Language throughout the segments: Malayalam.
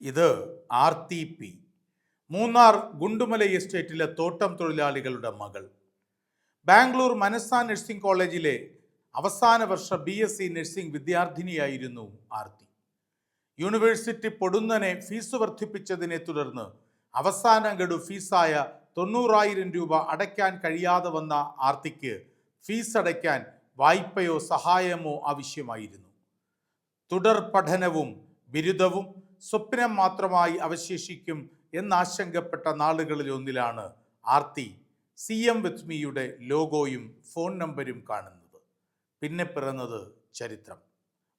ഇത് R T P. Munnar Gundumala എസ്റ്റേറ്റിലെ തോട്ടം തൊഴിലാളികളുടെ മകൾ. ബാംഗ്ലൂർ മനസ്സ നഴ്സിംഗ് കോളേജിലെ അവസാന വർഷ ബി എസ് സി നഴ്സിംഗ് വിദ്യാർത്ഥിനിയായിരുന്നു ആർത്തി യൂണിവേഴ്സിറ്റി പൊടുന്നനെ ഫീസ് വർദ്ധിപ്പിച്ചതിനെ തുടർന്ന് അവസാന ഗഡു ഫീസായ തൊണ്ണൂറായിരം രൂപ അടയ്ക്കാൻ കഴിയാതെ വന്ന ആർത്തിക്ക് ഫീസ് അടയ്ക്കാൻ വായ്പയോ സഹായമോ ആവശ്യമായിരുന്നു. തുടർ പഠനവും ബിരുദവും സ്വപ്നം മാത്രമായി അവശേഷിക്കും എന്നാശങ്കപ്പെട്ട നാളുകളിലൊന്നിലാണ് ആർത്തി സി എം വിത്ത് മീയുടെ ലോഗോയും ഫോൺ നമ്പരും കാണുന്നത് പിന്നെ പിറന്നത് ചരിത്രം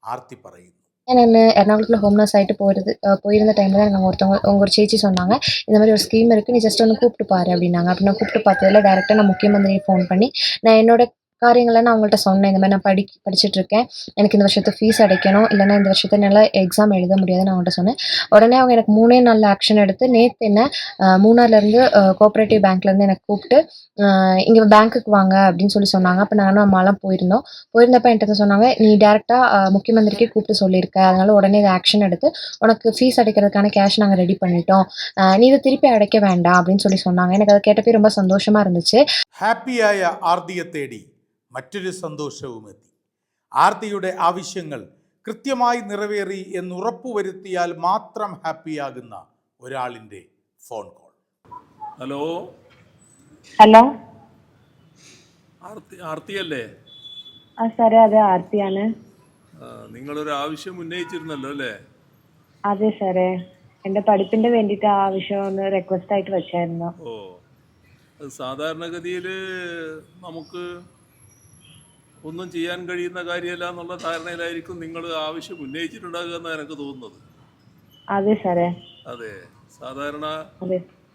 ആർത്തി പറയുന്നു நான் என்ன எர்ணாகுளத்தில் ஹோம் நர்ஸ் ஆகிட்டு போகிறது போயிருந்த டைமில் நாங்கள் ஒருத்தவங்க உங்க ஒரு சேச்சி சொன்னாங்க இந்த மாதிரி ஒரு ஸ்கீம் இருக்குது நீ ஜஸ்ட் வந்து கூப்பிட்டு பாரு அப்படின்னாங்க அப்படி நான் கூப்பிட்டு பார்த்ததில் டேரெக்டாக நான் முக்கியமந்திரி ஃபோன் பண்ணி நான் என்னோட காரியங்களை நான் அவங்கள்ட்ட சொன்னேன். இந்த மாதிரி நான் படி படிச்சுட்ருக்கேன். எனக்கு இந்த வருஷத்து ஃபீஸ் அடைக்கணும். இல்லைனா இந்த வருஷத்தை என்னால் எக்ஸாம் எழுத முடியாதுன்னு அவங்கள்ட்ட சொன்னேன். உடனே அவங்க எனக்கு மூணே நாள் ஆக்ஷன் எடுத்து நேற்று என்ன மூணார்லேருந்து கோஆப்ரேட்டிவ் பேங்க்லேருந்து எனக்கு கூப்பிட்டு இங்கே பேங்க்குக்கு வாங்க அப்படின்னு சொல்லி சொன்னாங்க. அப்போ நானும் அம்மாலாம் போயிருந்தோம். போயிருந்தப்ப என்கிட்ட சொன்னாங்க நீ டேரெக்டாக முக்கியமந்திரிக்கே கூப்பிட்டு சொல்லியிருக்க. அதனால் உடனே இதை ஆக்ஷன் எடுத்து உனக்கு ஃபீஸ் அடைக்கிறதுக்கான கேஷ் நாங்கள் ரெடி பண்ணிட்டோம். நீ இதை திருப்பி அடைக்க வேண்டாம். அப்படின்னு சொல்லி சொன்னாங்க. எனக்கு அதை கேட்டப்பே ரொம்ப சந்தோஷமாக இருந்துச்சு. ஹாப்பியாய ஆர்த்திய தேடி. മറ്റൊരു സന്തോഷവും എത്തി ആർത്തിയുടെ ആവശ്യങ്ങൾ കൃത്യമായി നിറവേറി എന്ന് ഉറപ്പുവരുത്തിയാൽ മാത്രം ഹാപ്പിയാകുന്ന ഒരാളിന്റെ phone call. Hello? Hello? Aarthi ആർത്തിയല്ലേ? ആ സാറേ അതെ ആർത്തിയാണ്. നിങ്ങളൊരു ആവശ്യം ഉന്നയിച്ചിരുന്നല്ലോ അല്ലേ? അതെ സാറേ. എന്റെ പഠിപ്പിന്റെ വേണ്ടിട്ട് ആ ആവശ്യം ഒന്ന് റിക്വസ്റ്റ് ആയിട്ട് വെച്ചായിരുന്നു. ഓ സാധാരണ സാധാരണഗതിയിൽ നമുക്ക് ഒന്നും ചെയ്യാൻ കഴിയുന്ന കാര്യമല്ല എന്നുള്ള ധാരണയിലായിരിക്കും നിങ്ങൾ ആവശ്യം ഉന്നയിച്ചിട്ടുണ്ടാകുക എന്നാണ് എനിക്ക് തോന്നുന്നത്. അതെ സാറേ. അതെ. സാധാരണ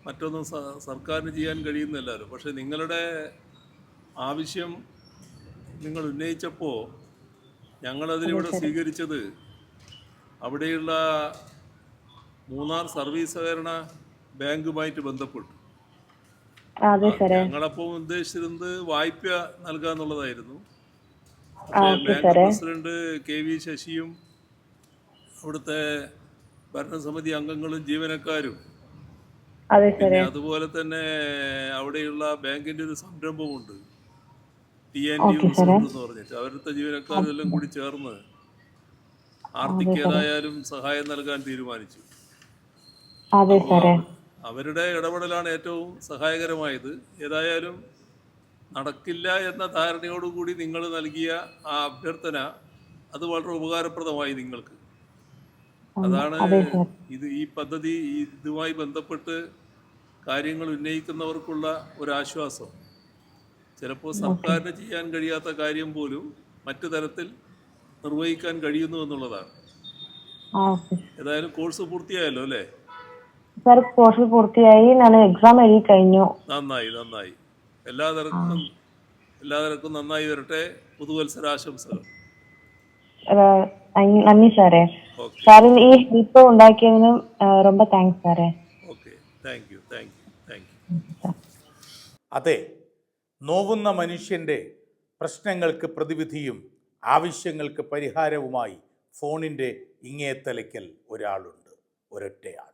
മറ്റൊന്നും സർക്കാരിന് ചെയ്യാൻ കഴിയുന്നില്ലല്ലോ പക്ഷെ നിങ്ങളുടെ ആവശ്യം നിങ്ങൾ ഉന്നയിച്ചപ്പോൾ ഞങ്ങളതിനിവിടെ സ്വീകരിച്ചത് അവിടെയുള്ള മൂന്നാർ സർവീസ് സഹകരണ ബാങ്കുമായിട്ട് ബന്ധപ്പെട്ടു. ഞങ്ങളപ്പം ഉദ്ദേശിച്ചിരുന്നത് വായ്പ നൽകുക എന്നുള്ളതായിരുന്നു ആ, പക്ഷേ ഓക്കെ ബാങ്ക് സാറേ. പ്രസിഡന്റ് കെ വി ശശിയും അവിടുത്തെ ഭരണസമിതി അംഗങ്ങളും ജീവനക്കാരും. പിന്നെ അതുപോലെ തന്നെ അവിടെയുള്ള ബാങ്കിന്റെ ഒരു സംരംഭമുണ്ട് ടി എൻ ഡി എന്ന് പറഞ്ഞിട്ട്. അവരുടെ ജീവനക്കാരെല്ലാം കൂടി ചേർന്ന് ആർത്തിക്കേതായാലും സഹായം നൽകാൻ തീരുമാനിച്ചു. അവരുടെ ഇടപെടലാണ് ഏറ്റവും സഹായകരമായത്. ഏതായാലും നടക്കില്ല എന്ന ധാരണയോടുകൂടി നിങ്ങൾ നൽകിയ ആ അഭ്യർത്ഥന അത് വളരെ ഉപകാരപ്രദമായി നിങ്ങൾക്ക്. അതാണ് ഇത് ഈ പദ്ധതി ഇതുമായി ബന്ധപ്പെട്ട് കാര്യങ്ങൾ ഉന്നയിക്കുന്നവർക്കുള്ള ഒരാശ്വാസം. ചിലപ്പോൾ സർക്കാരിന് ചെയ്യാൻ കഴിയാത്ത കാര്യം പോലും മറ്റു തരത്തിൽ നിർവഹിക്കാൻ കഴിയുന്നു എന്നുള്ളതാണ്. ഏതായാലും കോഴ്സ് പൂർത്തിയായല്ലോ അല്ലേ? സർ കോഴ്സ് പൂർത്തിയായി. ഞാൻ എക്സാം എഴുതി കഴിഞ്ഞു. നന്നായി നന്നായി. എല്ലാ തരക്കും എല്ലാ തരക്കും നന്നായി വരട്ടെ പുതുവത്സരാശംസകൾ ഏഹ്, നന്ദി- നന്ദി സാറേ ഓക്കെ സാറിന് ഈ ഹെൽപ്പ് ഉണ്ടാക്കിയതിനും ഏഹ്, ரொம்ப താങ്ക്സ് സാറേ okay thank you thank you thank you അതെ നോവുന്ന മനുഷ്യൻ്റെ പ്രശ്നങ്ങൾക്ക് പ്രതിവിധിയും ആവശ്യങ്ങൾക്ക് പരിഹാരവുമായി ഫോണിൻ്റെ ഇങ്ങേത്തലയ്ക്കൽ ഒരാളുണ്ട് ഒരൊറ്റയാൾ